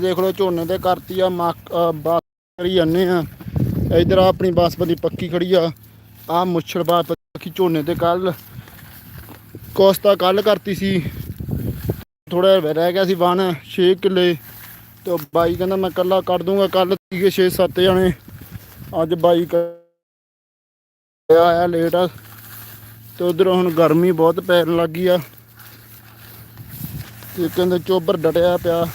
ਦੇਖ ਲਓ ਝੋਨੇ ਤੇ ਕਰਤੀ ਆ, ਮੱਕ ਬਾਸ ਕਰੀ ਜਾਂਦੇ ਆ। ਇਧਰ ਆਪਣੀ ਬਾਸਪਤੀ ਪੱਕੀ ਖੜੀ ਆ। ਆ ਮੁੱਛੜ ਬਾਸਪਤੀ ਝੋਨੇ ਤੇ ਕੱਲ, ਕੋਸਤਾ ਕੱਲ ਕਰਤੀ ਸੀ। ਥੋੜਾ ਰਹਿ ਗਿਆ ਸੀ ਵਨ 6 ਕਿੱਲੇ। ਤੇ ਬਾਈ ਕਹਿੰਦਾ ਮੈਂ ਕੱਲਾ ਕੱਢ ਦੂੰਗਾ, ਕੱਲ ਸੀਗੇ 6-7 ਜਣੇ। ਅੱਜ ਬਾਈ ਕ- ਆਇਆ ਲੇਟ ਆ। ਤੇ ਉਧਰ ਹੁਣ ਗਰਮੀ ਬਹੁਤ ਪੈਣ ਲੱਗੀ ਆ। ਤੇ ਕਹਿੰਦੇ ਚੋਬਰ ਡਟਿਆ ਪਿਆ।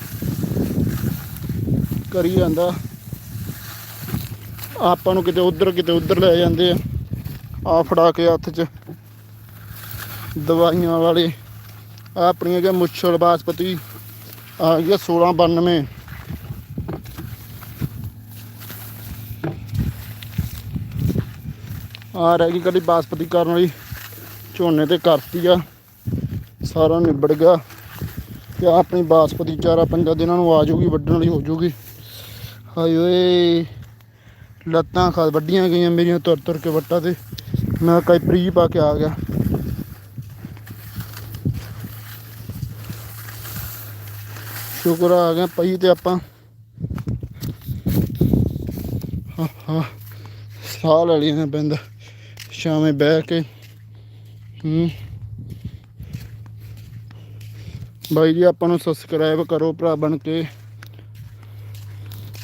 ਕਰੀ ਜਾਂਦਾ। ਆਪਾਂ ਨੂੰ ਕਿਤੇ ਉਧਰ ਕਿਤੇ ਉਧਰ ਲੈ ਜਾਂਦੇ ਆ। ਆ ਫੜਾ ਕੇ ਹੱਥ 'ਚ। ਦਵਾਈਆਂ ਵਾਲੇ। ਆਹ ਆਪਣੀਆਂ ਗਿਆ ਮੁੱਛਲ ਬਾਸਪਤੀ। ਆ ਗਿਆ 1692 ਆ ਰਹਿ ਗਈ ਕਦੀ ਬਾਸਪਤੀ ਕਰਨ ਵਾਲੀ। ਝੋਨੇ ਤੇ ਕਰਤੀ ਆ। ਸਾਰਾ ਨਿਬੜ ਗਿਆ। ਤੇ ਆਪਣੀ ਬਾਸਪਤੀ ਚਾਰਾ, ਪੰਜਾਂ ਦਿਨਾਂ ਨੂੰ ਆ ਜਾਊਗੀ, ਵੱਢਣ ਵਾਲੀ ਹੋ ਜਾਊਗੀ। ਹਾਏ ਓਏ। ਲੱਤਾਂ ਖਾ ਵੱਡੀਆਂ ਗਈਆਂ ਮੇਰੀਆਂ ਤੁਰ ਤੁਰ ਕੇ ਵੱਟਾਂ ਤੇ। ਮੈਂ ਕਾਈਪਰੀ ਪਾ ਕੇ ਆ ਗਿਆ। ਸ਼ੁਕਰ ਆ ਆ ਗਿਆ ਪਈ ਤੇ ਆਪਾਂ। ਹਾਂ ਹਾਂ। ਸਾਹ ਲੈ ਲਿਆ ਪੈਂਦਾ ਸ਼ਾਮੇ ਬਹਿ ਕੇ। ਹੂੰ। ਬਾਈ ਜੀ, ਆਪਾਂ ਨੂੰ ਸਬਸਕ੍ਰਾਈਬ ਕਰੋ ਭਰਾ ਬਣ ਕੇ।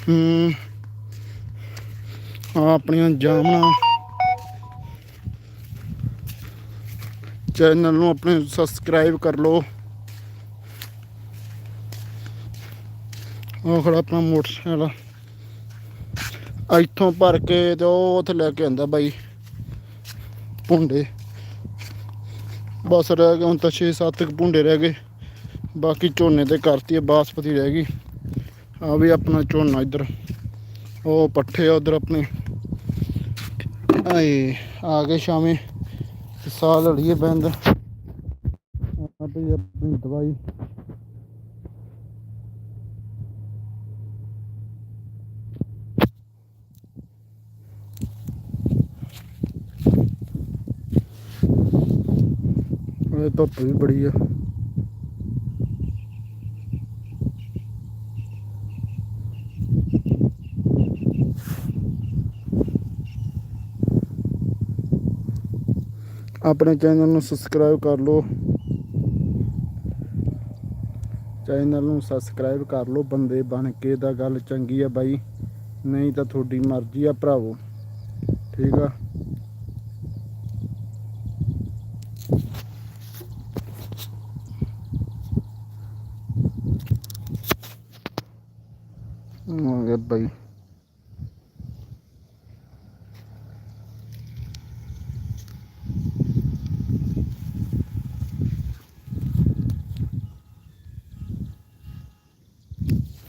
ਹੂੰ। ਆ ਆਪਣੀਆਂ ਜਾਮਣਾ। ਚੈਨਲ ਨੂੰ ਆਪਣੇ ਸਬਸਕ੍ਰਾਈਬ ਕਰ ਲਓ। ਉਹ ਖੜਾ ਆਪਣਾ ਮੋਟਰਸਾਈਕਲ ਇੱਥੋਂ ਭਰ ਕੇ ਤੇ ਉਹ ਉੱਥੇ ਲੈ ਕੇ ਆਂਦਾ ਬਾਈ। ਭੁੰਡੇ। ਬਸ ਰਹਿ ਗਏ, ਹੁਣ ਤਾਂ 6-7 ਕੁ ਭੁੰਡੇ ਰਹਿ ਗਏ। ਬਾਕੀ ਝੋਨੇ ਤੇ ਕਰਤੀ ਬਾਸਪਤੀ ਰਹਿ ਗਈ। ਆ ਵੀ ਆਪਣਾ ਝੋਨਾ ਇੱਧਰ। ਉਹ ਪੱਠੇ ਆ ਉਧਰ ਆਪਣੇ। ਆਏ, ਆ ਗਏ ਸ਼ਾਮੇ ਤੇ ਸਾਹ ਲੜੀਏ ਬੰਦ। ਆ ਵੀ ਆਪਣੀ ਦਵਾਈ। ਇਹ ਧੁੱਪ ਵੀ ਬੜੀ ਆ। ਆਪਣੇ ਚੈਨਲ ਨੂੰ ਸਬਸਕ੍ਰਾਈਬ ਕਰ ਲਓ। ਚੈਨਲ ਨੂੰ ਸਬਸਕ੍ਰਾਈਬ ਕਰ ਲਓ, ਬੰਦੇ ਬਣ ਕੇ ਦਾ ਗੱਲ ਚੰਗੀ ਆ ਬਾਈ, ਨਹੀਂ ਤਾਂ ਤੁਹਾਡੀ ਮਰਜ਼ੀ ਆ ਭਰਾਵੋ। ਠੀਕ ਆ? ਆ ਬਾਈ।